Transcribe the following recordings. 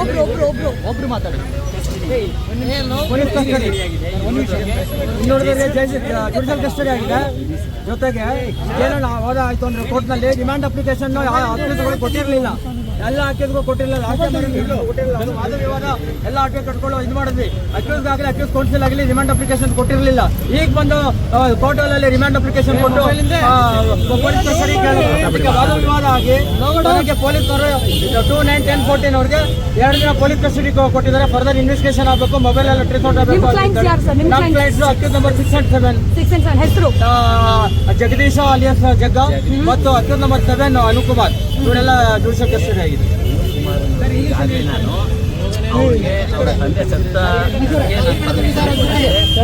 ಒಬ್ರು custody judicial custody ಆಗಿದೆ ಜೊತೆಗೆ ಏನೋ ಹೋದ ಆಯ್ತು ಅಂದ್ರೆ ಕೋರ್ಟ್ನಲ್ಲಿ ಡಿಮ್ಯಾಂಡ್ ಅಪ್ಲಿಕೇಶನ್ ಅಕ್ಯೂಸ್ಗಳು ಕೊಟ್ಟಿರಲಿಲ್ಲ ಎಲ್ಲ ಹಾಕಿದ್ರು ಕೊಟ್ಟಿಲ್ಲ ವಾದ ವಿವಾದ ಎಲ್ಲ ಹಾಕಿ ಕಟ್ಕೊಳ್ಳೋ ಇದು ಮಾಡಿದ್ವಿ. ಅಕ್ಯೂಸ್ ಆಗಲಿ ಅಕ್ಯೂಸ್ ಕೌನ್ಸಿಲ್ ಆಗಲಿ ರಿಮಾಂಡ್ ಅಪ್ಲಿಕೇಶನ್ ಕೊಟ್ಟಿರಲಿಲ್ಲ. ಈಗ ಬಂದು ಪೋರ್ಟೆಲ್ ಅಲ್ಲಿ ರಿಮ್ಯಾಂಡ್ ಅಪ್ಲಿಕೇಶನ್ ಕೊಟ್ಟು ಪೊಲೀಸ್ ಕಸ್ಟಡಿ ವಾದ ವಿವಾದ ಆಗಿ ನನಗೆ ಪೊಲೀಸರು ಟೂ ನೈನ್ ಟೆನ್ ಫೋರ್ಟೀನ್ ಅವ್ರಿಗೆ ಎರಡು ದಿನ ಪೊಲೀಸ್ ಕಸ್ಟಡಿ ಕೊಟ್ಟಿದ್ದಾರೆ. ಫರ್ದರ್ ಇನ್ವೆಸ್ಟಿಗೇಷನ್ ಆಗಬೇಕು ಮೊಬೈಲ್ ಎಲ್ಲ ಟ್ರೇಸ್ ಆಗಬೇಕು ನಿಮ್ಮ clients accuse number six and seven ಹೆಸರು? ಜಗದೀಶ ಅಲಿಯಸ್ ಜಗ್ಗ ಮತ್ತು ಅಕ್ಯೂಸ್ ನಂಬರ್ ಸೆವೆನ್ ಅನುಕುಮಾರ್. ಇವರೆಲ್ಲ ಜುಡಿಷಿಯಲ್ ಕಸ್ಟಡಿ ಆಗಿದೆ ಹಾಗೆ ನಾನು ಅವ್ರಿಗೆ ಅವರ ತಂದೆ ಸತ್ತ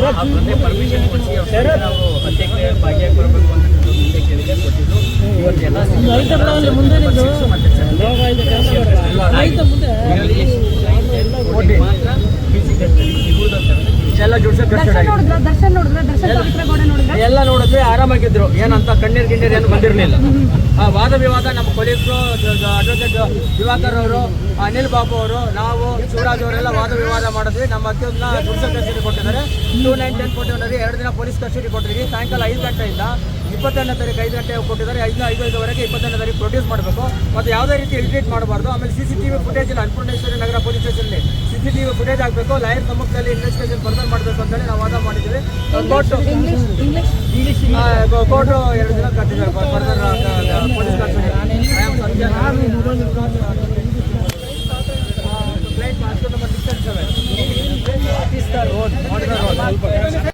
ಆ ತಂದೆ ಪರ್ಮಿಷನ್ ಕೊಡಿಸಿ ಅವ್ರ ತಂದೆ ನಾವು ಹತ್ಯೆಗೆ ಭಾಗಿಯಾಗಿ ಬರಬೇಕು ಅಂತ ನಾನು ಮುಂದೆ ಕೇಳಿದೆ ಕೊಟ್ಟಿದ್ದು ಇವರಿಗೆಲ್ಲ ಶಿಕ್ಷೆ ಮತ್ತೆ ಚೆನ್ನಾಗಿ ಮಾತ್ರ physical ಸಿಗುವುದಂತ ಎಲ್ಲ ಜುಡಿಷಿಯಲ್ ಕಸ್ಟಡಿ ದರ್ಶನ್ ಆಗಿದೆ ನೋಡಿದ್ರ ಆರಾಮಾಗಿದ್ರು ಏನಂತ ಕಣ್ಣೀರ್ ಗಿಣ್ಣೀರ್ ಏನು ಬಂದಿರಲಿಲ್ಲ. ಆ ವಾದ ವಿವಾದ ನಮ್ಮ ಪೊಲೀಸರು ಅಡ್ವೊಕೇಟ್ ದಿವಾಕರ್ ಅವರು ಅನಿಲ್ ಬಾಬು ಅವರು, ನಾವು, ಶಿವರಾಜ್ ಅವರೆಲ್ಲ ವಾದ ವಿವಾದ ಮಾಡಿದ್ವಿ. ನಮ್ಮ ಅತ್ಯಂತ ಪುರುಷ ಕಸ್ಟಡಿ ಕೊಟ್ಟಿದ್ದಾರೆ. ಟೂ ನೈನ್ ಟೆನ್ ಕೊಟ್ಟಿದ್ದಾರೆ ಎರಡು ದಿನ ಪೊಲೀಸ್ ಕಸ್ಟಡಿ ಕೊಟ್ಟಿದ್ದೀವಿ. ಸಾಯಂಕಾಲ ಐದು ಗಂಟೆಯಿಂದ ಇಪ್ಪತ್ತೆರಡನೇ ತಾರೀಕು ಐದು ಗಂಟೆ ಕೊಟ್ಟಿದ್ದಾರೆ. ಐದು ಐದು ಐದುವರೆಗೆ ಇಪ್ಪತ್ತೆರಡನೇ ತಾರೀಕು ಪ್ರೊಡ್ಯೂಸ್ ಮಾಡಬೇಕು. ಮತ್ತು ಯಾವುದೇ ರೀತಿ ಎಡಿಟ್ ಮಾಡಬಾರ್ದು. ಆಮೇಲೆ C C T V footage Annapoorneshwari Nagar police ಸ್ಟೇಷನ್ಲಿ C C T V footage ಆಗಬೇಕು ಲಾಯರ್ ಸಮ್ಮುಖದಲ್ಲಿ ಇನ್ವೆಸ್ಟಿಗೇಷನ್ ಫರ್ದರ್ ಮಾಡಬೇಕು ಅಂತೇಳಿ ನಾವು ವಾದ ಮಾಡಿದ್ದೀವಿ. ಕೋರ್ಟು ಇಂಗ್ಲಿಷ್ ಇಂಗ್ಲಿಷ್ ಕೋರ್ಟು ಎರಡು ದಿನ ಕಟ್ಟಿದ್ದಾರೆ further police custody client master number six and seven road ಮಾಡಿದ ರೋಡ್